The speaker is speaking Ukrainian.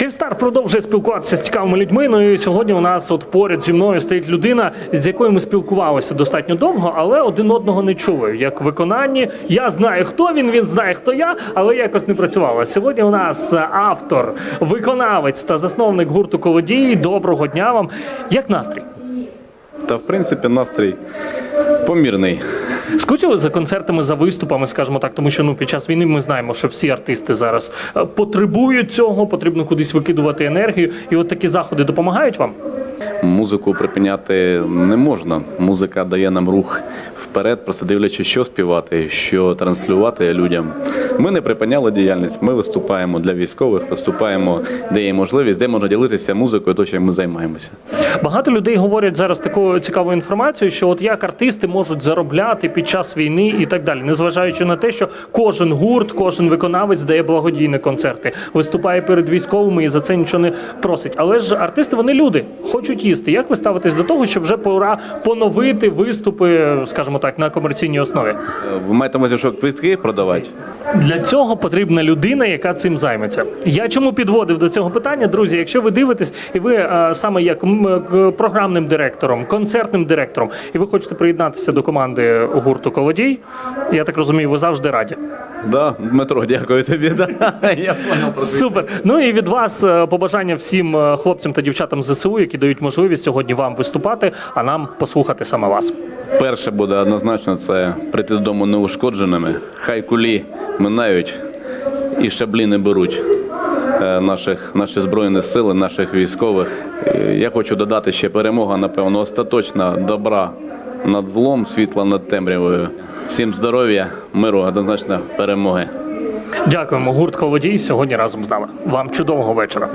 Київстар продовжує спілкуватися з цікавими людьми. Ну і сьогодні у нас от поряд зі мною стоїть людина, з якою ми спілкувалися достатньо довго, але один одного не чули. Як в виконанні я знаю, хто він, він знає, хто я, але якось не працювало. Сьогодні у нас автор, виконавець та засновник гурту Колодій. Доброго дня вам. Як настрій? Та в принципі настрій помірний. Скучили за концертами, за виступами, скажімо так, тому що ну під час війни ми знаємо, що всі артисти зараз е, потребують цього, потрібно кудись викидувати енергію. І от такі заходи допомагають вам. Музику припиняти не можна. Музика дає нам рух вперед, просто дивлячись, що співати, що транслювати людям. Ми не припиняли діяльність. Ми виступаємо для військових, виступаємо, де є можливість, де можна ділитися музикою, то чим ми займаємося. Багато людей говорять зараз таку цікаву інформацію, що от як артисти можуть заробляти під час війни і так далі, незважаючи на те, що кожен гурт, кожен виконавець дає благодійні концерти, виступає перед військовими і за це нічого не просить. Але ж артисти вони люди, хочуть їсти. Як ви ставитесь до того, що вже пора поновити виступи, скажімо так, на комерційній основі? Е, Ви маєте увазі, що квитки продавати? Для цього потрібна людина, яка цим займеться. Я чому підводив до цього питання, друзі? Якщо ви дивитесь, і ви е, саме як програмним директором, концертним директором, і ви хочете приєднатися до команди гурту Колодій, я так розумію, ви завжди раді. Да, Дмитро, дякую тобі. Да. Я понял про Супер. Ну і від вас е, побажання всім е, хлопцям та дівчатам з ЗСУ, які дають можливість сьогодні вам виступати, а нам послухати саме вас. Перше буде однозначно це прийти додому неушкодженими. Хай кулі минають і шаблі не беруть е, наших, наші збройні сили, наших військових. Е, Я хочу додати ще перемога, напевно, остаточна добра над злом, світла над темрявою. Всім здоров'я, миру, однозначно перемоги. Дякуємо. Гурт Колодій сьогодні разом з нами. Вам чудового вечора.